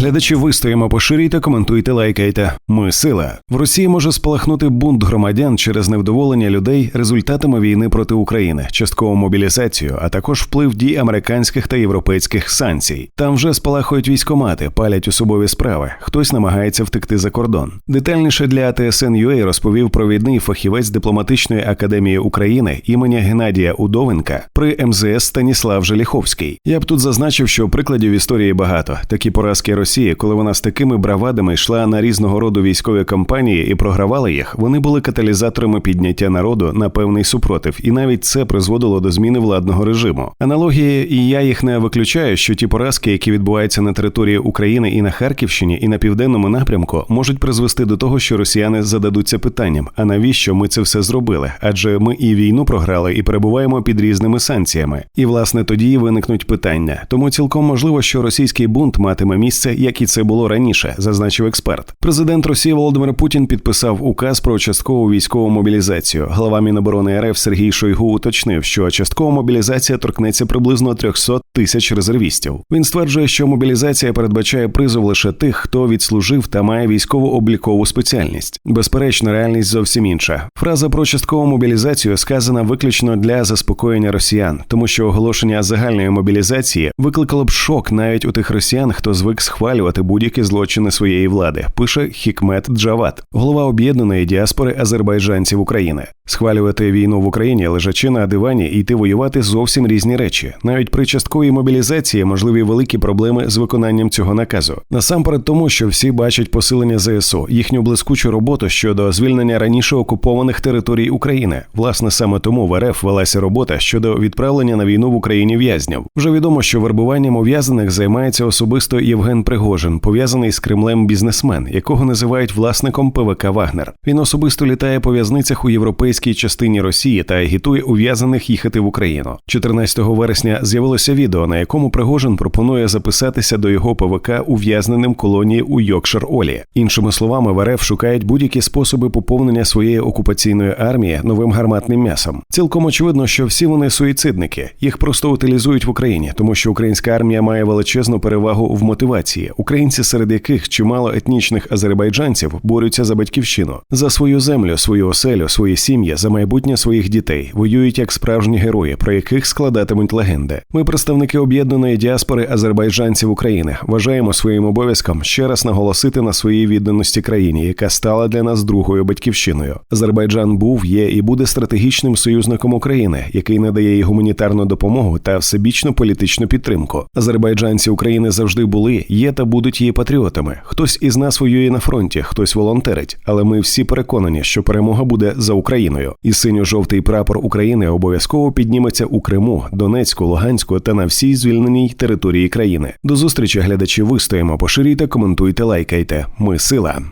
Глядачі вистоїмо, поширюйте, коментуйте, лайкайте. Ми сила. В Росії може спалахнути бунт громадян через невдоволення людей результатами війни проти України, часткову мобілізацію, а також вплив дій американських та європейських санкцій. Там вже спалахують військомати, палять особові справи. Хтось намагається втекти за кордон. Детальніше для ТСН.UA розповів провідний фахівець дипломатичної академії України імені Геннадія Удовенка при МЗС Станіслав Желіховський. Я б тут зазначив, що прикладів історії багато. Такі поразки Росії, коли вона з такими бравадами йшла на різного роду військові кампанії і програвала їх, вони були каталізаторами підняття народу на певний супротив, і навіть це призводило до зміни владного режиму. Аналогії, і я їх не виключаю, що ті поразки, які відбуваються на території України і на Харківщині, і на південному напрямку, можуть призвести до того, що росіяни зададуться питанням: а навіщо ми це все зробили? Адже ми і війну програли, і перебуваємо під різними санкціями. І власне тоді виникнуть питання. Тому цілком можливо, що російський бунт матиме місце, як і це було раніше, зазначив експерт. Президент Росії Володимир Путін підписав указ про часткову військову мобілізацію. Глава Міноборони РФ Сергій Шойгу уточнив, що часткова мобілізація торкнеться приблизно 300 тисяч резервістів. Він стверджує, що мобілізація передбачає призов лише тих, хто відслужив та має військово облікову спеціальність. Безперечно, реальність зовсім інша. Фраза про часткову мобілізацію сказана виключно для заспокоєння росіян, тому що оголошення загальної мобілізації викликало б шок навіть у тих росіян, хто звик схвалювати будь-які злочини своєї влади. Пише Хікмет Джават, голова об'єднаної діаспори азербайджанців України. Схвалювати війну в Україні, лежачи на дивані і йти воювати зовсім різні речі. Навіть при частковій мобілізації можливі великі проблеми з виконанням цього наказу. Насамперед, тому що всі бачать посилення ЗСУ, їхню блискучу роботу щодо звільнення раніше окупованих територій України. Власне, саме тому в РФ велася робота щодо відправлення на війну в Україні в'язнів. Вже відомо, що вербуванням ув'язнених займається особисто Євген Пригожин, пов'язаний з Кремлем бізнесмен, якого називають власником ПВК Вагнер. Він особисто літає по в'язницях у європейській частині Росії та агітує ув'язаних їхати в Україну. 14 вересня з'явилося відео, на якому Пригожин пропонує записатися до його ПВК ув'язненим колонії у Йокшир Олі. Іншими словами, в РФ шукають будь-які способи поповнення своєї окупаційної армії новим гарматним м'ясом. Цілком очевидно, що всі вони суїцидники. Їх просто утилізують в Україні, тому що українська армія має величезну перевагу в мотивації. Українці, серед яких чимало етнічних азербайджанців борються за батьківщину, за свою землю, свою оселю, свої сім'ї, за майбутнє своїх дітей, воюють як справжні герої, про яких складатимуть легенди. Ми, представники об'єднаної діаспори азербайджанців України, вважаємо своїм обов'язком ще раз наголосити на своїй відданості країні, яка стала для нас другою батьківщиною. Азербайджан був, є і буде стратегічним союзником України, який надає їй гуманітарну допомогу та всебічну політичну підтримку. Азербайджанці України завжди були, є та будуть її патріотами. Хтось із нас воює на фронті, хтось волонтерить, але ми всі переконані, що перемога буде за Україною, і синьо-жовтий прапор України обов'язково підніметься у Криму, Донецьку, Луганську та на всій звільненій території країни. До зустрічі глядачі вистоїмо, поширюйте, коментуйте, лайкайте. Ми сила.